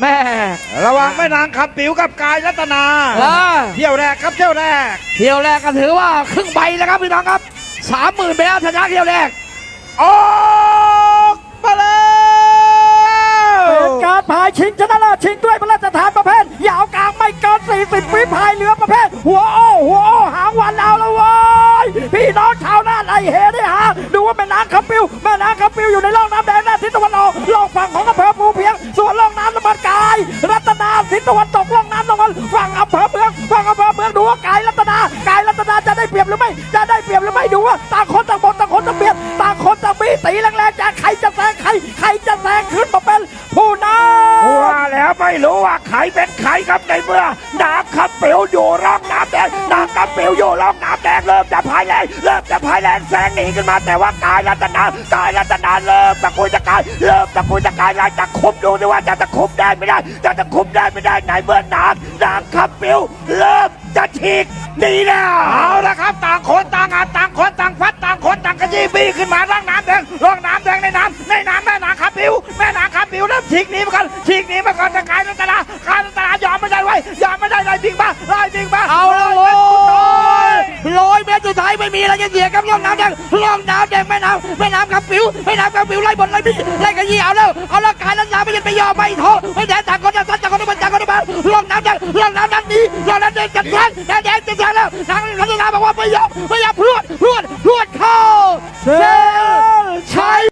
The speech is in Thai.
แม่ระหว่างแม่นางขับปิ๋วกับกายรัตนาเออเที่ยวแรกครับเที่ยวแรก เที่ยวแรกก็ถือว่าครึ่งใบแล้วครับพี่น้องครับสามหมื่นไปแล้วชนะเที่ยวแรกออกมาแล้วเป็นการพายชิงชนะเลิศชิงด้วยพระราชทานประเภทยาวกลางไม่เกิน40วิพายเรือประเภท หัวโอ้หัวโอ้หางวันเอาละเว้ยพี่น้องชาวนาไอเฮได้หาดูว่าแม่นางขับปิวแม่นางขับปิวอยู่ในร่องน้ำแดงด้านทิศตะวันออกล่องฝั่งของอำเภอภูเพียง ส่วนร่องน้ำตะวันกายรัตนาทิศตะวันตกล่องน้ำตะวันฝั่งอำเภอเมืองฝั่งอำเภอเมืองดูว่ากายรัตนากายรัตนาจะได้เปรียบหรือไม่ จะได้เปรียบหรือไม่ดูว่าต่างคนต่างบนต่างคนต่างเปรียบต่างคนต่างมีตีแรงๆจะใครจะแซงใครใครจะแซงขึ้นมาเป็น ไม่รู้ว่าใครเป็นใครครับในเมื่อนางขับปิ๋วอยู่ร่องน้ำแดงนางขับปิ๋วอยู่ร่องน้ำแดงเริ่มจะพายแรงเริ่มจะพายแรงแซงหนีขึ้นมาแต่ว่ากายรัตนากายรัตนาเริ่มตะกุยตะกายเริ่มตะกุยตะกายลายจะคุบดูดิว่าจะตะคุบได้ไม่ได้จะตะคุบได้ไม่ได้ในเมื่อนางนางขับปิ๋วเริ่มจะฉีกหนีแล้วเอาละครับ ต่างคนต่างอาต่างคนต่างพัดต่างคนต่างกระยี่บี้ขึ้นมาร่องน้ง ฉีกหนีมาก่อนฉีกหนีมาก่อนจะกายรัตนากายรัตนายอมไม่ได้ไว้ยยอมไม่ได้เลยบิ๊กบ้าเลยบิ๊กบ้าเอาละโว้ยร้อยเมตรสุดท้ายไม่มีอะไรจะเสียครับล่องน้ำแดงล่องน้ำแดงแม่น้ำแม่น้ำกับปิวแม่น้ำกับปิวไล่บนไล่พี่ไล่กระยี่เอาแล้วเอาแล้วกายแล้วน้ำไม่ยันไปยอมไปโทษไม่แดงต่างคนต่างต่างคนต่างคนต่างคนล่องน้ำแดงล่องน้ำนั้นดีล่องน้ำแดงจัดแทงแดงแดงจัดแทงแล้วทางรัตนาบอกว่าไม่ยอมไม่ยอมพรวดพรวดพรวดเข้าเซล